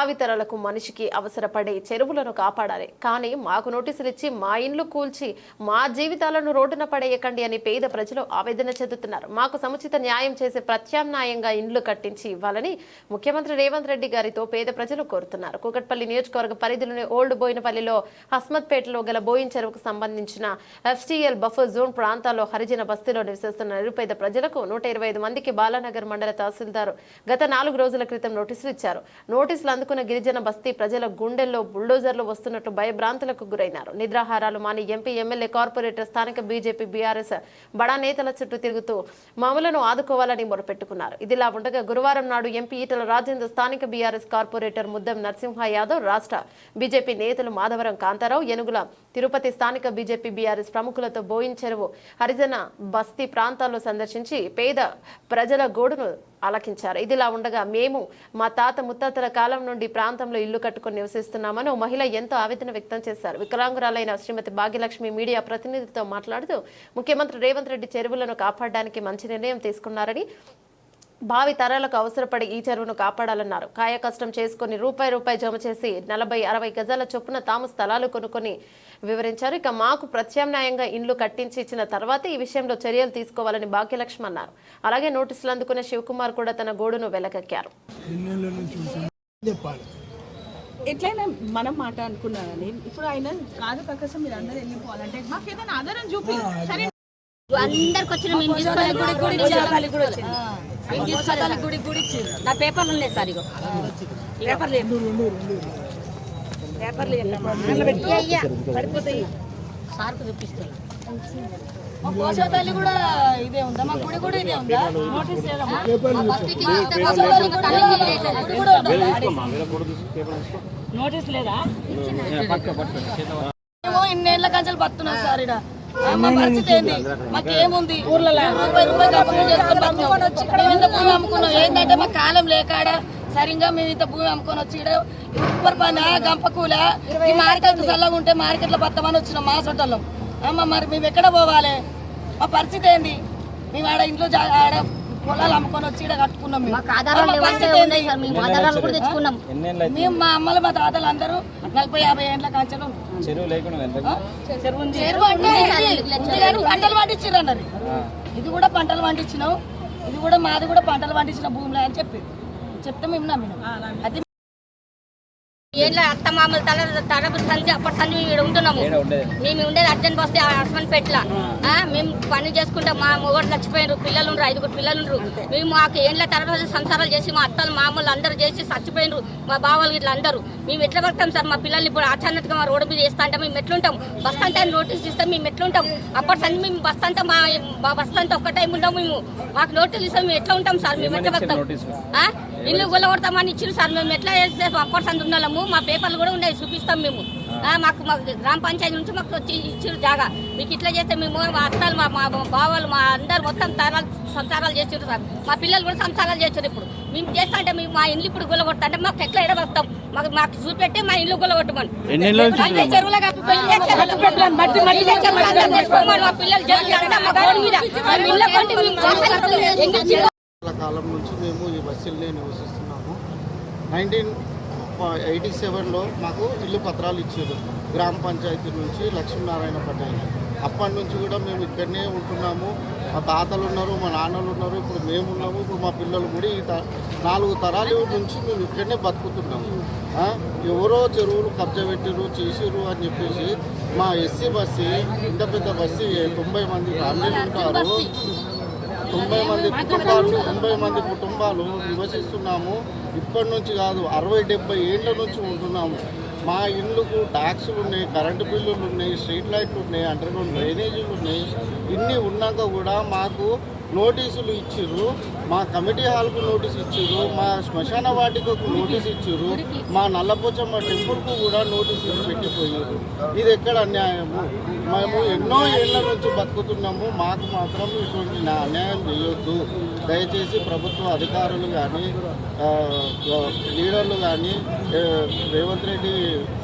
భావితరాలకు మనిషికి అవసరపడే చెరువులను కాపాడాలి. కానీ మాకు నోటీసులు ఇచ్చి మా ఇండ్లు కూల్చి మా జీవితాలను రోడ్డున పడేయకండి అని పేద ప్రజలు ఆవేదన చెందుతున్నారు. మాకు సముచిత న్యాయం చేసే ప్రత్యామ్నాయంగా ఇండ్లు కట్టించి ఇవ్వాలని ముఖ్యమంత్రి రేవంత్ రెడ్డి గారితో పేద ప్రజలు కోరుతున్నారు. కూకట్పల్లి నియోజకవర్గ పరిధిలోని ఓల్డ్ బోయినపల్లిలో హస్మత్పేటలో గల బోయిన్ చెరువుకు సంబంధించిన ఎఫ్టీఎల్ బఫర్ జోన్ ప్రాంతాల్లో హరిజన బస్తీలో నివసిస్తున్న నిరుపేద ప్రజలకు నూట ఇరవై ఐదు మందికి బాలానగర్ మండల తహసీల్దారు గత నాలుగు రోజుల క్రితం నోటీసులు ఇచ్చారు. నోటీసులు అందుకున్న గిరిజన బస్తీ ప్రజల గుండెల్లో బుల్డోజర్లు వస్తున్నట్లు భయభ్రాంతులకు గురైనారు. నిద్రాహారాలు మాని ఎంపీ ఎమ్మెల్యే కార్పొరేటర్ స్థానిక బీజేపీ బీఆర్ఎస్ బడా నేతల చుట్టూ తిరుగుతూ మమ్మలను ఆదుకోవాలని మొరపెట్టుకున్నారు. ఇదిలా ఉండగా గురువారం నాడు ఎంపీ ఈటల రాజేందర్ స్థానిక బీఆర్ఎస్ కార్పొరేటర్ ముద్దం నరసింహ యాదవ్ రాష్ట్ర బీజేపీ నేతలు మాధవరం కాంతారావు ఎనుగుల తిరుపతి స్థానిక బీజేపీ బీఆర్ఎస్ ప్రముఖులతో బోయిన్ చెరువు హరిజన బస్తీ ప్రాంతాల్లో సందర్శించి పేద ప్రజల గోడును ఆలకించారు. ఇదిలా ఉండగా మేము మా తాత ముత్తాతల కాలం నుండి ప్రాంతంలో ఇల్లు కట్టుకొని నివసిస్తున్నామని మహిళ ఎంతో ఆవేదన వ్యక్తం చేశారు. వికలాంగురాలైన శ్రీమతి భాగ్యలక్ష్మి మీడియా ప్రతినిధితో మాట్లాడుతూ ముఖ్యమంత్రి రేవంత్ రెడ్డి చెరువులను కాపాడడానికి మంచి నిర్ణయం తీసుకున్నారని భావి తరాలకు అవసరపడి ఈ చెరువును కాపాడాలన్నారు. కాయ కష్టం చేసుకుని రూపాయి రూపాయి జమ చేసి నలభై అరవై గజాల చొప్పున తాము స్థలాలు కొనుక్కొని వివరించారు. ఇక మాకు ప్రత్యామ్నాయంగా ఇండ్లు కట్టించి ఇచ్చిన తర్వాత ఈ విషయంలో చర్యలు తీసుకోవాలని భాగ్యలక్ష్మి అన్నారు. అలాగే నోటీసులు అందుకున్న శివకుమార్ కూడా తన గోడును వెలకెక్కారు ఎట్లయినా మనం మాట అనుకున్నా కానీ ఇప్పుడు ఆయన కాదు ప్రకాశం మీరు అందరూ వెళ్ళిపోవాలంటే మాకు ఏదైనా ఆధారం చూపి సరే అందరికి వచ్చిన గుడి గుడి. నా పేపర్లు ఉన్నాయి సార్ ఇగో. పేపర్లు. పేపర్లు పడిపోతాయి సార్కు చూపిస్తారు కూడా ఇదే ఉందా? మా గుడి కూడా ఇదే ఉందా? నోటీస్ లేదా? మేము ఇన్నేళ్ళ కంచెలు బతున్నాం సార్ ఇడ. మా పరిస్థితి ఏంది? మాకేముంది? ఊర్లలో రూపాయి చేసుకొని ఇంత భూమి అమ్ముకున్నాం. ఏంటంటే మా కాలం లేకాడ సరిగ్గా మేము ఇంత భూమి అమ్ముకొని వచ్చి ఈడ ఉప్పర్ పని గంప కూల. ఈ మార్కెట్ చల్లగా ఉంటే మార్కెట్లో బతమని వచ్చినాం మా సొంటలో అమ్మ మరి మేము ఎక్కడ పోవాలి? మా పరిస్థితి ఏంది? మేము ఆడ ఇంట్లో ఆడ పొలాలు అమ్ముకొని వచ్చి ఈడ కట్టుకున్నాం? మేము మా అమ్మలు మా తాతలు అందరూ నలభై యాభై ఏళ్ళ కంచెలు చెరువు లేకుండా చెరువు అంటే పంటలు పండించారు అన్నది ఇది కూడా పంటలు పండించినాం. ఇది కూడా మాది కూడా పంటలు పండించిన భూమిలో అని చెప్పి చెప్తే మేము నమ్మినాం. అది ఏళ్ళ అత్త మామూలు తల తరపు సంధి అప్పటి సంధి ఇక్కడ ఉంటున్నాము. మేము ఉండేది అర్జెంట్ వస్తే హస్బెండ్ పెట్ల. మేము పని చేసుకుంటే మా మొగడు చచ్చిపోయారు పిల్లలు ఉండరు ఐదుగురు పిల్లలు ఉండరు మేము మాకు ఏళ్ళ తర్వాత సంసారాలు చేసి మా అత్తలు మామూలు అందరూ చేసి చచ్చిపోయినరు మా బావలు ఇట్లా అందరూ. మేము ఎట్లా బతాం సార్? మా పిల్లల్ని ఇప్పుడు అచానక్గా మా రోడ్డు మీద చేస్తా అంటే మేము ఎట్లుంటాం? బస్ అంతా నోటీస్ ఇస్తే మేము ఎట్లుంటాం? అప్పటి సంధి మేము బస్ అంతా మా బస్ అంతా ఒక్క టైం ఉంటాం మేము. మాకు నోటీస్ ఇస్తే మేము ఎట్లా ఉంటాం సార్? మేము ఎట్లా ఆ? ఇల్లు కొల్లగొడతామని ఇచ్చిన సార్. మేము ఎట్లా చేస్తే అప్పటి సంది ఉన్నాము మా పేపర్లు కూడా ఉన్నాయి చూపిస్తాం మేము. ఆ, మాకు మాకు గ్రామ పంచాయతీ నుంచి మాకు వచ్చి ఇచ్చారు జాగా. మీకు ఇట్లా చేస్తే మేము మా అత్తలు మా మా బావలు మా అందరు మొత్తం తరాలు సంసారాలు చేసారు సార్. మా పిల్లలు కూడా సంసారాలు చేశారు ఇప్పుడు. మేము చేస్తా అంటే మేము మా ఇల్లు ఇప్పుడు గుల్లగొడతా అంటే మాకు ఎట్లా ఎడబడతాం? మాకు మాకు చూపెట్టి మా ఇల్లు గుల్లగొట్టమని. చెరువులో మా పిల్లలు కాలం నుంచి మేము ఈ బస్సుల్ని నివసిస్తున్నాము. నైన్టీన్ ఎయిటీ సెవెన్లో మాకు ఇల్లు పత్రాలు ఇచ్చారు. గ్రామ పంచాయతీ నుంచి లక్ష్మీనారాయణ పటేల్ అప్పటి నుంచి కూడా మేము ఇక్కడనే ఉంటున్నాము. మా తాతలు ఉన్నారు మా నాన్నలు ఉన్నారు ఇప్పుడు మేము ఉన్నాము ఇప్పుడు మా పిల్లలు కూడా ఈ నాలుగు తరాల నుంచి మేము ఇక్కడనే బతుకుతున్నాము. ఎవరో చెరువులు కబ్జా పెట్టిరు చేసిరు అని చెప్పేసి మా ఎస్సీ బస్సు ఇంత పెద్ద బస్సు తొంభై మంది ఫ్యామిలీలు ఉంటారు. తొంభై మంది కుటుంబాలు తొంభై మంది కుటుంబాలు నివసిస్తున్నాము. ఇప్పటి నుంచి కాదు అరవై డెబ్బై ఏళ్ళ నుంచి ఉంటున్నాము. మా ఇళ్ళకు ట్యాక్సులు ఉన్నాయి కరెంటు బిల్లులు ఉన్నాయి స్ట్రీట్ లైట్లు ఉన్నాయి అండర్గ్రౌండ్ డ్రైనేజీలు ఉన్నాయి. ఇన్ని ఉన్నాక కూడా మాకు నోటీసులు ఇచ్చిర్రు మా కమిటీ హాల్కు నోటీస్ ఇచ్చిర్రు మా శ్మశాన వాటికకు నోటీస్ ఇచ్చిర్రు మా నల్లపోచమ్మ టెంపుల్కు కూడా నోటీసులు పెట్టిపోయారు ఇది ఎక్కడ అన్యాయము? మేము ఎన్నో ఏళ్ళ నుంచి బతుకుతున్నాము మాకు మాత్రం ఇటువంటి అన్యాయం చేయొద్దు. దయచేసి ప్రభుత్వ అధికారులు కానీ లీడర్లు కానీ రేవంత్ రెడ్డి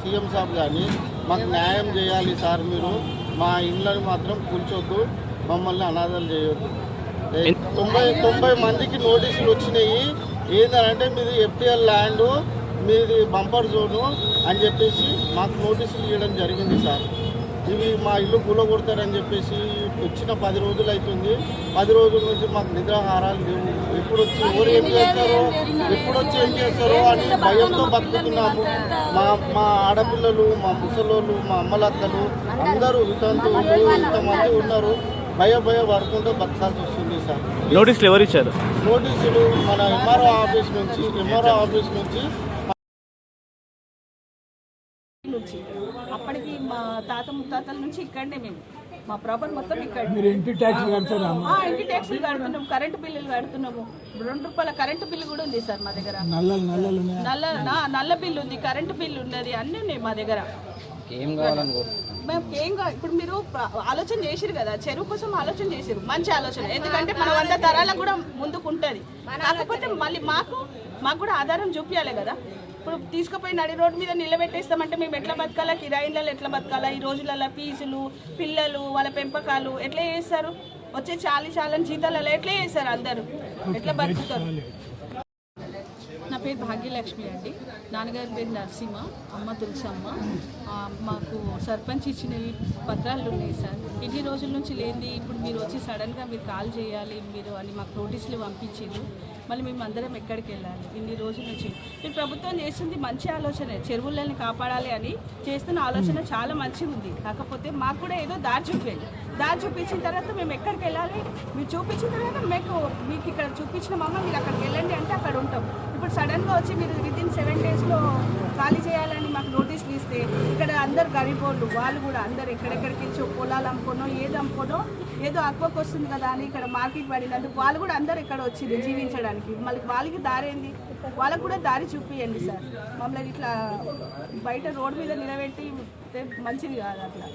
సీఎం సాబ్ కానీ మాకు న్యాయం చేయాలి సార్ మీరు. మా ఇళ్ళని మాత్రం కూల్చొద్దు మమ్మల్ని అనాథలు చేయొద్దు. తొంభై తొంభై మందికి నోటీసులు వచ్చినాయి. ఏంటంటే మీది ఎఫ్టీఎల్ ల్యాండ్ మీది బంపర్ జోను అని చెప్పేసి మాకు నోటీసులు ఇవ్వడం జరిగింది సార్. ఇవి మా ఇల్లు కూలగొడతారని చెప్పేసి వచ్చిన పది రోజులు అవుతుంది పది రోజుల నుంచి మాకు నిద్రాహారాలు లేవు. ఎప్పుడు వచ్చి ఎవరు ఏం చేస్తారో ఎప్పుడు వచ్చి ఏం చేస్తారో అని భయంతో బతుకుతున్నాము. మా మా ఆడపిల్లలు మా ముసలోళ్ళు మా అమ్మలక్కలు అందరూ వితంతువులు ఇంతమంది ఉన్నారు. భయ భయ పడుకుంటూ బతకాల్సి వస్తుంది సార్. నోటీసులు ఎవరు ఇచ్చారు? నోటీసులు మన ఎంఆర్ఓ ఆఫీస్ నుంచి ఎంఆర్ఓ ఆఫీస్ నుంచి. నుంచి. అప్పటికి మా తాత ముత్తాతల నుంచి ఇక్కడనే మేము. మా ప్రాపర్ మొత్తం ఇక్కడ. మీరు ఇంటి ట్యాక్సులు కడుతున్నాము కరెంటు బిల్లులు కడుతున్నాము. రెండు రూపాయల కరెంటు బిల్లు కూడా ఉంది సార్ మా దగ్గర. నల్ల నా- నల్ల బిల్లు ఉంది కరెంటు బిల్లు ఉన్నది అన్నీ ఉన్నాయి మా దగ్గర. ఏం కావాలని ఏం ఇప్పుడు మీరు ఆలోచన చేసిరు కదా చెరువు కోసం ఆలోచన చేసిరు మంచి ఆలోచన. ఎందుకంటే మన వంద తరాలకు కూడా ముందుకు ఉంటుంది కాకపోతే మళ్ళీ మాకు మాకు కూడా ఆధారం చూపించాలి కదా. ఇప్పుడు తీసుకుపోయి నడి రోడ్డు మీద నిలబెట్టేస్తామంటే మేము ఎట్లా బతకాలా? కిరాయిలలో ఎట్లా బతకాలా? ఈ రోజులలో ఫీజులు పిల్లలు వాళ్ళ పెంపకాలు ఎట్లా చేస్తారు? వచ్చే చాలి చాలని జీతాలలో ఎట్లా చేస్తారు అందరూ? ఎట్లా బతుకుతారు? పేరు భాగ్యలక్ష్మి అండి. నాన్నగారి పేరు నరసింహ అమ్మ తులసమ్మ. మాకు సర్పంచ్ ఇచ్చినవి పత్రాలు ఉన్నాయి సార్. ఇన్ని రోజుల నుంచి లేనిది ఇప్పుడు మీరు వచ్చి సడన్గా మీరు కాల్ చేయాలి మీరు అని మాకు నోటీసులు పంపించారు. మళ్ళీ మేము అందరం ఎక్కడికి వెళ్ళాలి? ఇన్ని రోజుల నుంచి. ఈ ప్రభుత్వం చేస్తుంది మంచి ఆలోచనే. చెరువులని కాపాడాలి అని చేస్తున్న ఆలోచన చాలా మంచిగా ఉంది కాకపోతే మాకు కూడా ఏదో దారి చూపేది. దారి చూపించిన తర్వాత మేము ఎక్కడికి వెళ్ళాలి? మీరు చూపించిన తర్వాత మీకు మీకు ఇక్కడ చూపించిన మమ్మ మీరు అక్కడికి వెళ్ళండి అంటే అక్కడ ఉంటాం. ఇప్పుడు సడన్గా వచ్చి మీరు వితిన్ సెవెన్ డేస్లో ఖాళీ చేయాలని మాకు నోటీసులు ఇస్తే ఇక్కడ అందరు గరీబోళ్ళు వాళ్ళు కూడా అందరు ఎక్కడెక్కడికి వెళ్ళి పొలాలు అమ్ముకోనో ఏది అమ్ముకోనో ఏదో అక్వకు వస్తుంది కదా అని ఇక్కడ మార్కెట్ పడినందుకు వాళ్ళు కూడా అందరు ఇక్కడ వచ్చింది జీవించడానికి. మళ్ళీ వాళ్ళకి దారి ఏంది? వాళ్ళకు కూడా దారి చూపియండి సార్. మమ్మల్ని ఇట్లా బయట రోడ్డు మీద నిలబెట్టి మంచిది కాదు అట్లా.